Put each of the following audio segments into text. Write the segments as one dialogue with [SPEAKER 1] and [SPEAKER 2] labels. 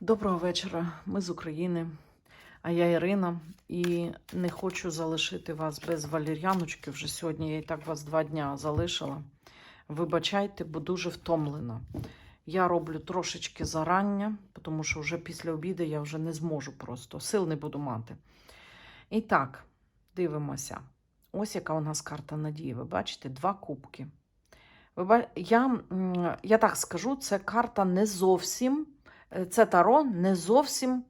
[SPEAKER 1] Доброго вечора. Ми з України. А я Ірина, і не хочу залишити вас без валір'яночки. Вже сьогодні я і так вас два дня залишила. Вибачайте, бо дуже втомлена. Я роблю трошечки зарання, тому що вже після обіду я вже не зможу просто, сил не буду мати. І так, дивимося. Ось яка у нас карта надії. Ви бачите, два кубки. Я, я так скажу, це карта не зовсім. Е, це таро не зовсім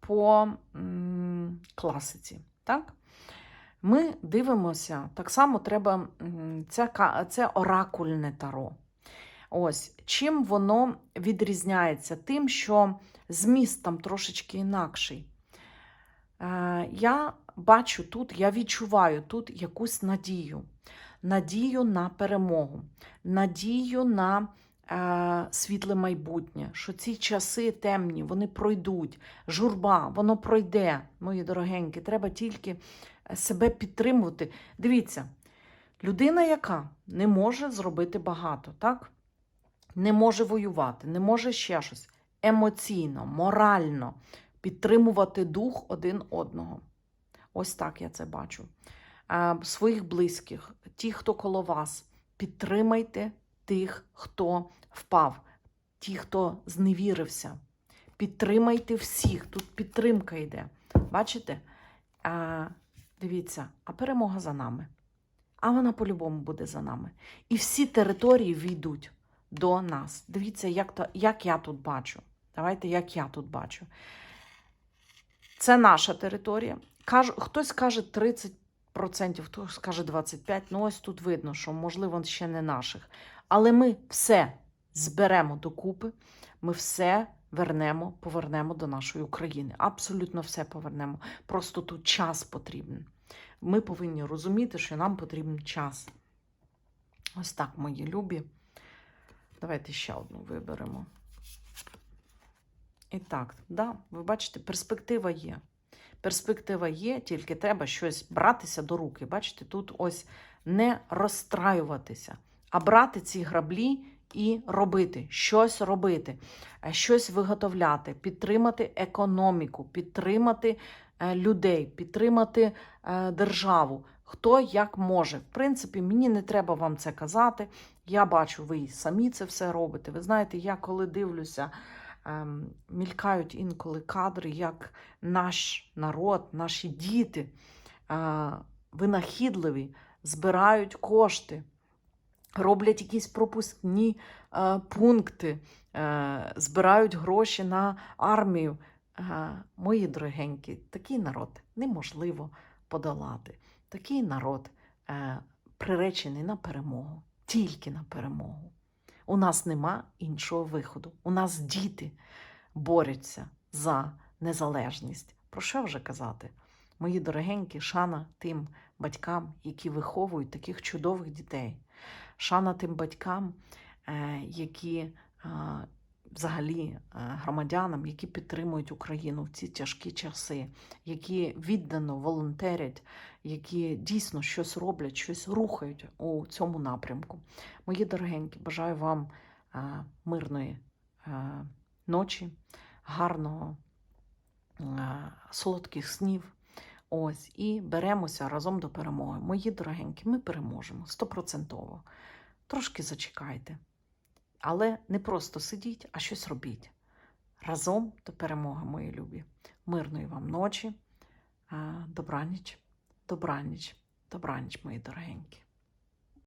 [SPEAKER 1] по класиці. Так? Ми дивимося, так само треба, це, це оракульне таро. Ось, чим воно відрізняється? Тим, що зміст там трошечки інакший. Е, я бачу тут, я відчуваю тут якусь надію. Надію на перемогу, надію на світле майбутнє, що ці часи темні, вони пройдуть, журба, воно пройде, мої дорогенькі. Треба тільки е, себе підтримувати. Дивіться, людина, яка не може зробити багато, так? не може воювати, не може ще щось емоційно, морально підтримувати дух один одного. Ось так я це бачу. Е, Своїх близьких, ті, хто коло вас, підтримайте тих, хто впав, ті, хто зневірився. Підтримайте всіх. Тут підтримка йде. Бачите? А, дивіться, а перемога за нами. А вона по-любому буде за нами. І всі території війдуть до нас. Дивіться, як, то, як я тут бачу. Давайте, як я тут бачу. Це наша територія. Кажу, хтось каже 30%, хтось каже 25%. Ну, ось тут видно, що, можливо, ще не наших. Але ми все зберемо докупи, ми все вернемо, повернемо до нашої України. Абсолютно все повернемо. Просто тут час потрібен. Ми повинні розуміти, що нам потрібен час. Ось так, мої любі. Давайте ще одну виберемо. І так, да, ви бачите, перспектива є. Перспектива є, тільки треба щось братися до руки. Бачите, тут ось не розстраюватися, а брати ці граблі і робити, щось робити, е, щось виготовляти, підтримати економіку, підтримати е, людей, підтримати е, державу. Хто як може. В принципі, мені не треба вам це казати. Я бачу, ви самі це все робите. Ви знаєте, я коли дивлюся, ем, мількають інколи кадри, як наш народ, наші діти е, винахідливі, збирають кошти, роблять якісь пропускні е, пункти, е, збирають гроші на армію. Е, мої дорогенькі, такий народ неможливо подолати. Такий народ е, приречений на перемогу, тільки на перемогу. У нас нема іншого виходу. У нас діти борються за незалежність. Про що вже казати? Мої дорогенькі, шана тим батькам, які виховують таких чудових дітей. Шана тим батькам, е, які е, взагалі е, громадянам, які підтримують Україну в ці тяжкі часи, які віддано волонтерять, які дійсно щось роблять, щось рухають у цьому напрямку. Мої дорогенькі, бажаю вам мирної ночі, гарного, солодких снів. Ось, і беремося разом до перемоги. Мої дорогенькі, ми переможемо стопроцентово. Трошки зачекайте. Але не просто сидіть, а щось робіть. Разом до перемоги, мої любі. Мирної вам ночі, добраніч, добраніч, добраніч, мої дорогенькі.